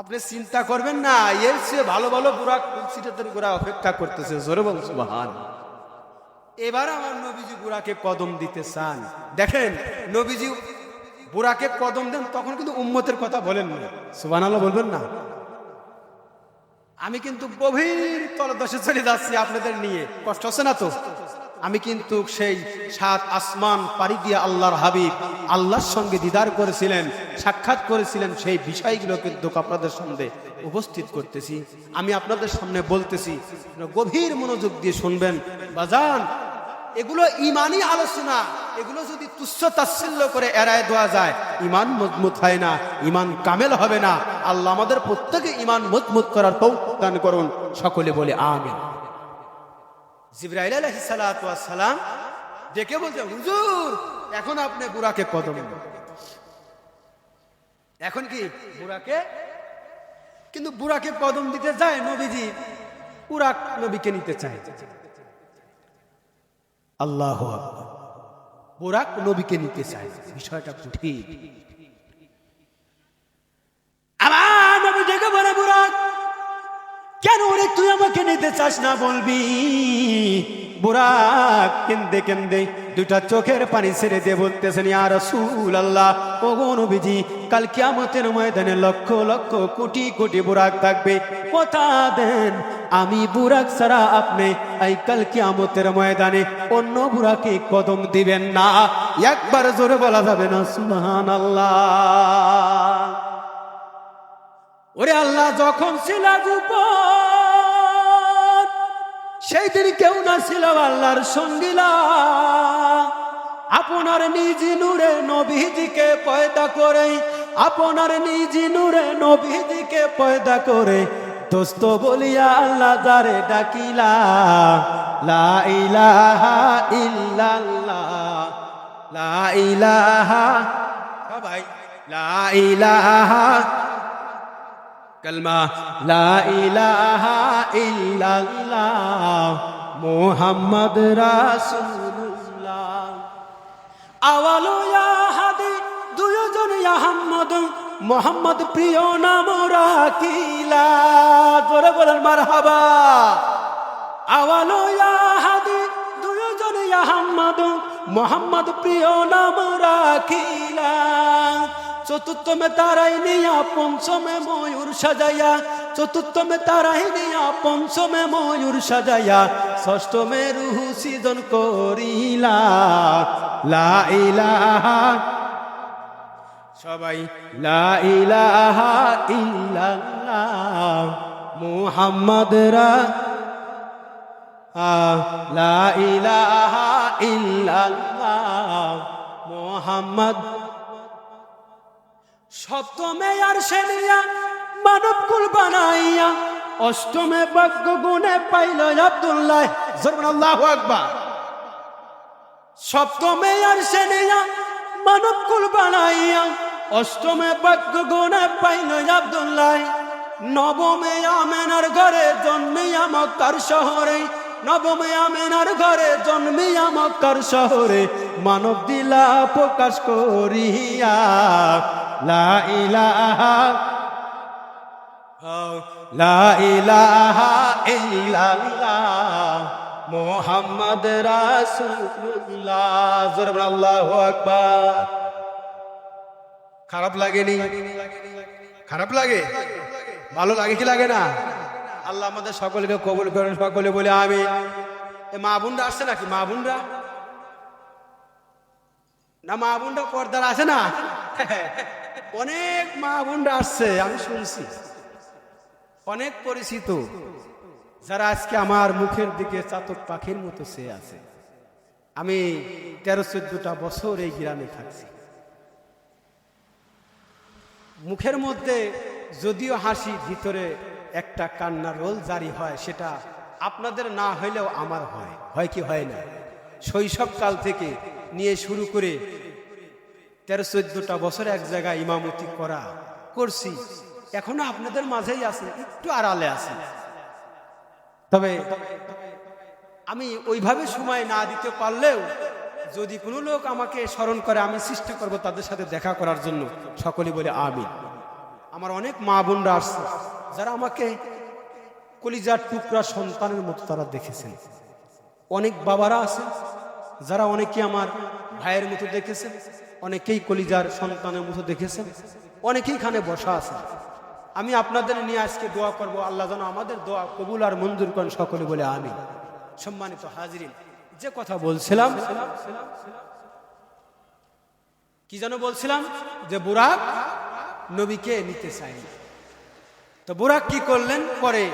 আপনি চিন্তা করবেন না, এর চেয়ে ভালো ভালো বুড়া সিটাতের গোড়া অপেক্ষা করতেছে, জোরে বল সুবহান। এবার আমার নবীজি বুড়াকে কদম দিতে চান। দেখেন, নবীজি বুড়াকে কদম দেন, তখন কিন্তু উম্মতের কথা বলেন না। সুবান বলবেন না। আমি কিন্তু গভীর তলদশে চলে যাচ্ছি আপনাদের নিয়ে। কষ্ট হচ্ছে না তো? আমি কিন্তু সেই সাত আসমান পাড়ি দিয়ে আল্লাহর হাবিব আল্লাহর সঙ্গে দিদার করেছিলেন, সাক্ষাৎ করেছিলেন, সেই বিষয়গুলো কিন্তু আপনাদের সামনে উপস্থিত করতেছি। আমি আপনাদের সামনে বলতেছি গভীর মনোযোগ দিয়ে শুনবেন। বাজান, এগুলো ইমানই আলোচনা। এগুলো যদি তুচ্ছ তাচ্ছিল্য করে এড়ায় দেওয়া যায়, ইমান মজবুত হয় না, ইমান কামেল হবে না। আল্লাহ আমাদের প্রত্যেকে ইমান মজবুত করার দান করুন। সকলে বলে আমিন। জিব্রাইল ওয়াস সালাম ডেকে বলতে হুজুর, এখন আপনি বুড়াকে কদম। এখন কি বুড়াকে কিন্তু বুড়াকে কদম দিতে যায় নবীজি বুড়া নবীকে নিতে চায়। আল্লাহ বুড়াক নবীকে নিতে চায়। বিষয়টা ঠিক আমার নবী ডেকে বলে বুরাক কেন রে নিতে চাস না বলবি? বুরাক কেন্দে কেন্দে দুটা চোখের পানি ছেড়ে দিয়ে বলতেছেন আর রসুল আল্লাহ ও গো নবীজি, কাল কিয়ামতের ময়দানে লক্ষ লক্ষ কোটি কোটি বুরাক থাকবে। কথা দেন, আমি বুরাক ছাড়া আপনি এই কাল কিয়ামতের ময়দানে অন্য বুরাকে কদম দিবেন না। একবার জোরে বলা যাবে না সুবহান আল্লাহ ওরে আল্লাহ, যখন ছিল যুবক সেই দিন কেউ না ছিল আল্লাহর সঙ্গীলা। আপনার নিজ নূরে নবীজিকে পয়দা করে, আপনার নিজ নূরে নবীজিকে পয়দা করে, দোস্ত বলিয়া আল্লাহ যারে ডাকিলা, লা ইলাহা ইল্লাল্লাহ, লা ইলাহা, সবাই, লা ইলাহা কলমা, লা ইলাহা ইল্লাল্লাহ, মুহাম্মদ রাসূলুল্লাহ। আওয়ালু ইয়া হাদি দুইজন হাম্মদ মোহাম্মদ, প্রিয় নাম রাখিলা। জোরে বলেন, মারহাবা। আওয়ালু ইয়া হাদি দুইজন হাম্মদ মোহাম্মদ, প্রিয় নাম রাখিলা। চতুর্থমে তারাই নিয়া, পঞ্চমে ময়ূর সাজাইয়া। চতুর্থমে তারাই নিয়া, পঞ্চমে ময়ূর সাজাইয়া। ষষ্ঠমে রুহু সিজন করিলা। লা ইলাহা সবাই, লা ইলাহা ইল্লাল্লাহ মুহাম্মদ রা লা ইলাহা ইল্লাল্লাহ মুহাম্মদ সপ্তমে আর সেনিয়া মানব কুল বানাইয়া, অষ্টমে ভাগ্য গুণে পাইল আব্দুল্লাহ। আল্লাহু আকবার। সপ্তমে আর সেনিয়া মানব কুল বানাইয়া, অষ্টমে ভাগ্য গুণে পাইল আব্দুল্লাহ। নবমে আমেনার ঘরে জন্মিয়া মক্কার শহরে, নবমে আমেনার ঘরে জন্মিয়া মক্কার শহরে মানব দিলা প্রকাশ করিয়া লা ইলাহা লা ইলাহা ইল্লাল্লাহ মুহাম্মদ রাসূলুল্লাহ। খারাপ লাগেনি? খারাপ লাগে? ভালো লাগে কি লাগে না? আল্লাহ আমাদের সকলকে কবুল করেন, সকলে বলে আমি মা বোনরা আসছে নাকি? মা বোনরা না মা বোনরা পর্দার আছে না? অনেক মা বোনরা আসছে, আমি শুনছি। অনেক পরিচিত। যারা আজকে আমার মুখের দিকে চাতক পাখির মতো সে আছে। আমি তেরো চোদ্দটা বছর এই গ্রামে থাকছি। মুখের মধ্যে যদিও হাসি, ভিতরে একটা কান্নার রোল জারি হয়, সেটা আপনাদের না হইলেও আমার হয়। হয় কি হয় না? শৈশবকাল থেকে নিয়ে শুরু করে তেরো চোদ্দটা বছর এক জায়গায় ইমামতি করা করছি। এখনও আপনাদের মাঝেই আছে, একটু আড়ালে আছে। তবে আমি ওইভাবে সময় না দিতে পারলেও যদি কোনো লোক আমাকে স্মরণ করে, আমি চেষ্টা করব তাদের সাথে দেখা করার জন্য। সকলে বলে আমি আমার অনেক মা বোনরা আসছে, যারা আমাকে কলিজার টুকরা সন্তানের মতো তারা দেখেছেন। অনেক বাবারা আছেন যারা অনেকে আমার ভাইয়ের মতো দেখেছেন। অনেকেই কলিজার সন্তানের মতো দেখেছেন, অনেকেই এখানে বসা আছে। আমি আপনাদের নিয়ে আজকে দোয়া করব, আল্লাহ যেন আমাদের দোয়া কবুল আর মঞ্জুর করেন সকলে বলে আমি সম্মানিত হাজিরিন, যে কথা বলছিলাম, কি যেন বলছিলাম? যে বুরাক নবীকে নিতে চাইনি তো বুরাক কি করলেন? পরে